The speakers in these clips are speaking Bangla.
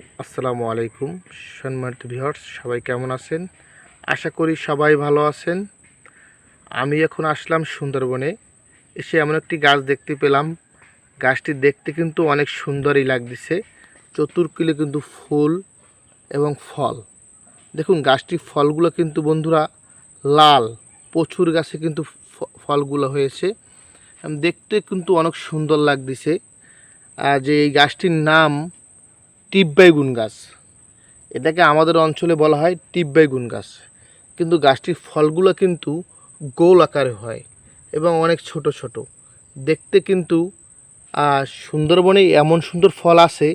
আসসালামু আলাইকুম, সম্মানিত ভিউয়ার্স, সবাই কেমন আছেন? আশা করি সবাই ভালো আছেন। আমি এখন আসলাম সুন্দরবনে। এসে এমন একটি গাছ দেখতে পেলাম। গাছটি দেখতে কিন্তু অনেক সুন্দরই লাগতেছে। চতুর্কিলে কিন্তু ফুল এবং ফল। দেখুন, গাছটির ফলগুলো কিন্তু বন্ধুরা লাল। প্রচুর গাছে কিন্তু ফলগুলো হয়েছে। দেখতে কিন্তু অনেক সুন্দর লাগতেছে। আর যে এই গাছটির নাম টিপবাইগুন গাছ। এটাকে আমাদের অঞ্চলে বলা হয় টিপবাইগুন গাছ। কিন্তু গাছটির ফলগুলো কিন্তু গোল আকারে হয় এবং অনেক ছোট ছোট। দেখতে কিন্তু সুন্দরবনে এমন সুন্দর ফল আছে,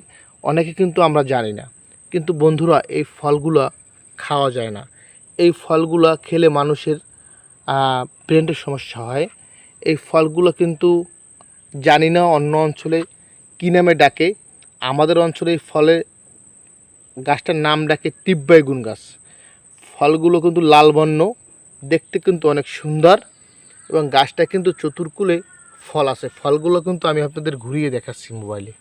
অনেকে কিন্তু আমরা জানি না। কিন্তু বন্ধুরা, এই ফলগুলো খাওয়া যায় না। এই ফলগুলো খেলে মানুষের ব্রেনের সমস্যা হয়। এই ফলগুলো কিন্তু জানি না অন্য অঞ্চলে কী নামে ডাকে। আমাদের অঞ্চলে এই ফলে গাছটার নাম ডাকে টিব্বাইগুন গাছ। ফলগুলো কিন্তু লাল বর্ণ, দেখতে কিন্তু অনেক সুন্দর এবং গাছটা কিন্তু চতুর্কুলে ফল আছে। ফলগুলো কিন্তু আমি আপনাদের ঘুরিয়ে দেখাচ্ছি মোবাইলে।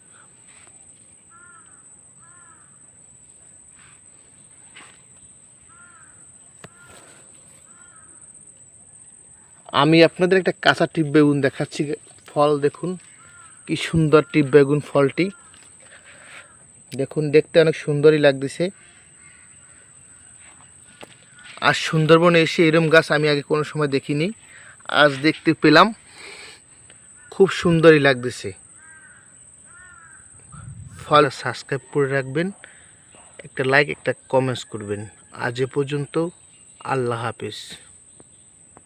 আমি আপনাদের একটা কাঁচা টিপ বেগুন দেখাচ্ছি। ফল দেখুন, কি সুন্দর টিপ বেগুন ফলটি। দেখুন, দেখতে অনেক সুন্দরই লাগতেছে। আর সুন্দরবনে এসে এরম গাছ আমি আগে কোনো সময় দেখিনি। আজ দেখতে পেলাম, খুব সুন্দরই লাগতেছে। ফল সাবস্ক্রাইব করে রাখবেন, একটা লাইক একটা কমেন্টস করবেন। আজ এ পর্যন্ত আল্লাহ হাফেজ।